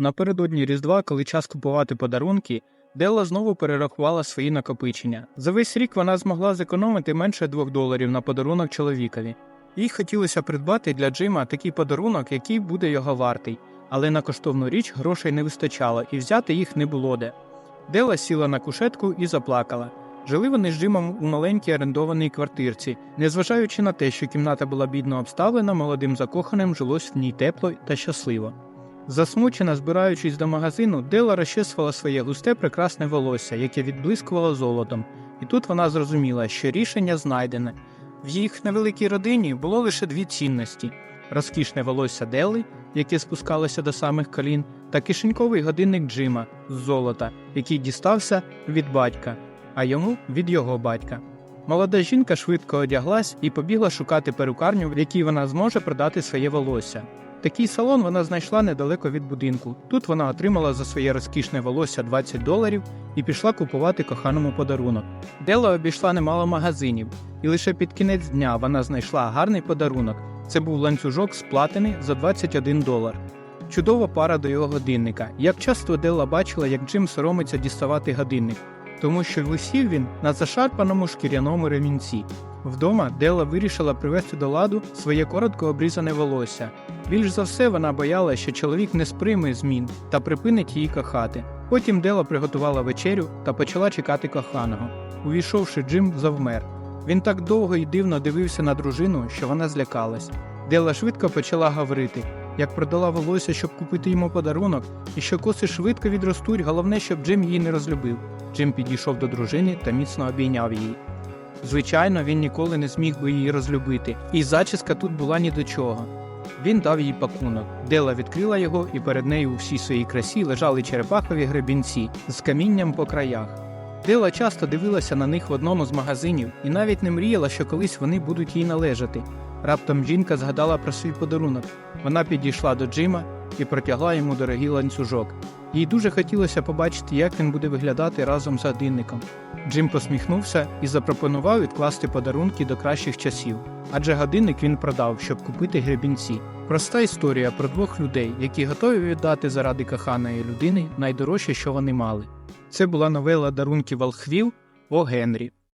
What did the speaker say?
Напередодні Різдва, коли час купувати подарунки, Делла знову перерахувала свої накопичення. За весь рік вона змогла зекономити менше 2 доларів на подарунок чоловікові. Їй хотілося придбати для Джима такий подарунок, який буде його вартий, але на коштовну річ грошей не вистачало і взяти їх не було де. Дела сіла на кушетку і заплакала. Жили вони з Джимом у маленькій орендованій квартирці. Незважаючи на те, що кімната була бідно обставлена, молодим закоханим жилось в ній тепло та щасливо. Засмучена, збираючись до магазину, Дела розчесувала своє густе прекрасне волосся, яке відблискувало золотом, і тут вона зрозуміла, що рішення знайдене. В їх невеликій родині було лише дві цінності: розкішне волосся Дели, яке спускалося до самих колін, та кишеньковий годинник Джима з золота, який дістався від батька, а йому від його батька. Молода жінка швидко одяглась і побігла шукати перукарню, в якій вона зможе продати своє волосся. Такий салон вона знайшла недалеко від будинку. Тут вона отримала за своє розкішне волосся 20 доларів і пішла купувати коханому подарунок. Дела обійшла немало магазинів, і лише під кінець дня вона знайшла гарний подарунок. Це був ланцюжок з платини за 21 долар. Чудова пара до його годинника. Як часто Делла бачила, як Джим соромиться діставати годинник, тому що висів він на зашарпаному шкіряному ремінці. Вдома Делла вирішила привести до ладу своє коротко обрізане волосся. Більш за все вона боялася, що чоловік не сприйме змін та припинить її кохати. Потім Дела приготувала вечерю та почала чекати коханого. Увійшовши, Джим завмер. Він так довго і дивно дивився на дружину, що вона злякалась. Дела швидко почала говорити, як продала волосся, щоб купити йому подарунок, і що коси швидко відростуть, головне, щоб Джим її не розлюбив. Джим підійшов до дружини та міцно обійняв її. Звичайно, він ніколи не зміг би її розлюбити, і зачіска тут була ні до чого. Він дав їй пакунок. Дела відкрила його, і перед нею у всій своїй красі лежали черепахові гребінці з камінням по краях. Дела часто дивилася на них в одному з магазинів і навіть не мріяла, що колись вони будуть їй належати. Раптом жінка згадала про свій подарунок. Вона підійшла до Джима і протягла йому дорогий ланцюжок. Їй дуже хотілося побачити, як він буде виглядати разом з годинником. Джим посміхнувся і запропонував відкласти подарунки до кращих часів, адже годинник він продав, щоб купити гребінці. Проста історія про двох людей, які готові віддати заради коханої людини найдорожче, що вони мали. Це була новела дарунки волхвів О Генрі.